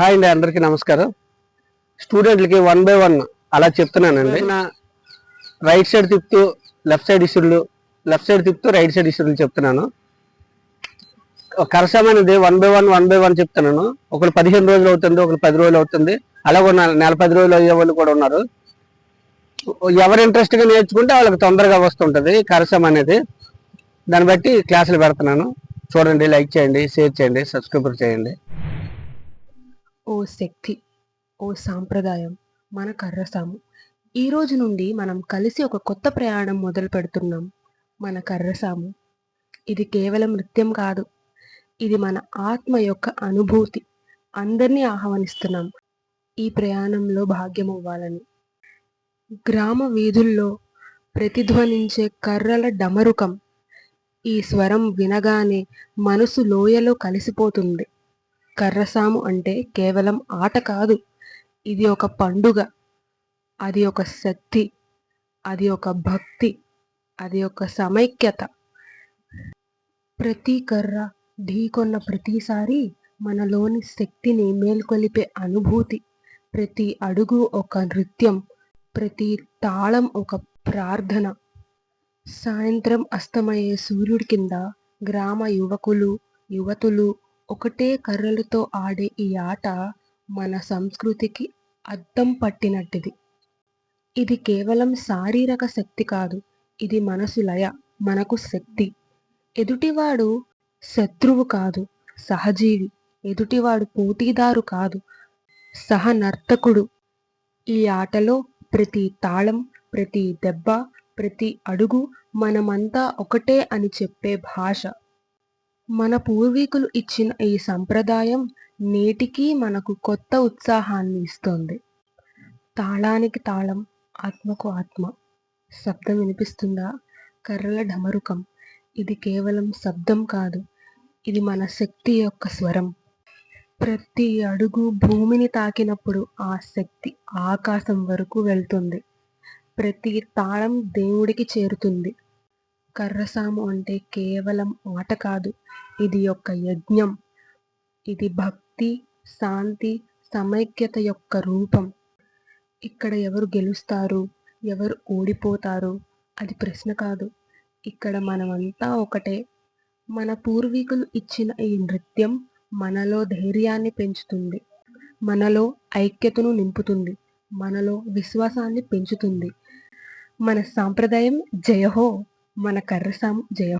Hi అండి అందరికీ నమస్కారం. స్టూడెంట్లకి వన్ బై వన్ అలా చెప్తున్నానండి. నా రైట్ సైడ్ తిప్పుతూ లెఫ్ట్ సైడ్ ఇసురులు లెఫ్ట్ సైడ్ తిప్పుతూ రైట్ సైడ్ ఇసురులు చెప్తున్నాను. కరసం అనేది one by one one by one చెప్తున్నాను. ఒకరు పదిహేను రోజులు అవుతుంది ఒకరు పది రోజులు అవుతుంది. అలాగే నెల పది రోజులు అయ్యే వాళ్ళు కూడా ఉన్నారు. ఎవరు ఇంట్రెస్ట్గా నేర్చుకుంటే వాళ్ళకి తొందరగా వస్తుంటది కరసం అనేది దాన్ని బట్టి క్లాసులు పెడుతున్నాను. చూడండి లైక్ చేయండి షేర్ చేయండి సబ్స్క్రైబర్ చేయండి. ఓ శక్తి ఓ సాంప్రదాయం మన కర్రసాము. ఈ రోజు నుండి మనం కలిసి ఒక కొత్త ప్రయాణం మొదలు పెడుతున్నాం. మన కర్రసాము. ఇది కేవలం నృత్యం కాదు. ఇది మన ఆత్మ యొక్క అనుభూతి. అందరినీ ఆహ్వానిస్తున్నాం. ఈ ప్రయాణంలో భాగ్యమవ్వాలని. గ్రామ వీధుల్లో ప్రతిధ్వనించే కర్రల డమరుకం ఈ స్వరం వినగానే మనసు లోయలో కలిసిపోతుంది. కర్రసాము అంటే కేవలం ఆట కాదు. ఇది ఒక పండుగ. అది ఒక శక్తి. అది ఒక భక్తి. అది ఒక సమైక్యత. ప్రతి కర్ర ఢీకొన్న ప్రతిసారి మనలోని శక్తిని మేల్కొలిపే అనుభూతి. ప్రతి అడుగు ఒక నృత్యం. ప్రతి తాళం ఒక ప్రార్థన. సాయంత్రం అస్తమయ్యే సూర్యుడి కింద గ్రామ యువకులు యువతులు ఒకటే కర్రలతో ఆడే ఈ ఆట మన సంస్కృతికి అద్దం పట్టినట్టిది. ఇది కేవలం శారీరక శక్తి కాదు ఇది మనసు లయ మనకు శక్తి. ఎదుటివాడు శత్రువు కాదు సహజీవి. ఎదుటివాడు పోటీదారు కాదు సహనర్తకుడు. ఈ ఆటలో ప్రతి తాళం ప్రతి దెబ్బ ప్రతి అడుగు మనమంతా ఒకటే అని చెప్పే భాష. మన పూర్వీకులు ఇచ్చిన ఈ సంప్రదాయం నేటికీ మనకు కొత్త ఉత్సాహాన్ని ఇస్తోంది. తాళానికి తాళం ఆత్మకు ఆత్మ. శబ్దం వినిపిస్తుందా? కర్రల ఢమరుకం. ఇది కేవలం శబ్దం కాదు ఇది మన శక్తి యొక్క స్వరం. ప్రతి అడుగు భూమిని తాకినప్పుడు ఆ శక్తి ఆకాశం వరకు వెళ్తుంది. ప్రతి తాళం దేవుడికి చేరుతుంది. కర్రసాము అంటే కేవలం ఆట కాదు ఇది ఒక యజ్ఞం. ఇది భక్తి శాంతి సమైక్యత యొక్క రూపం. ఇక్కడ ఎవరు గెలుస్తారు ఎవరు ఓడిపోతారు అది ప్రశ్న కాదు. ఇక్కడ మనమంతా ఒకటే. మన పూర్వీకులు ఇచ్చిన ఈ నృత్యం మనలో ధైర్యాన్ని పెంచుతుంది. మనలో ఐక్యతను నింపుతుంది. మనలో విశ్వాసాన్ని పెంచుతుంది. మన సాంప్రదాయం జయహో. మన కర్రసాం జయ.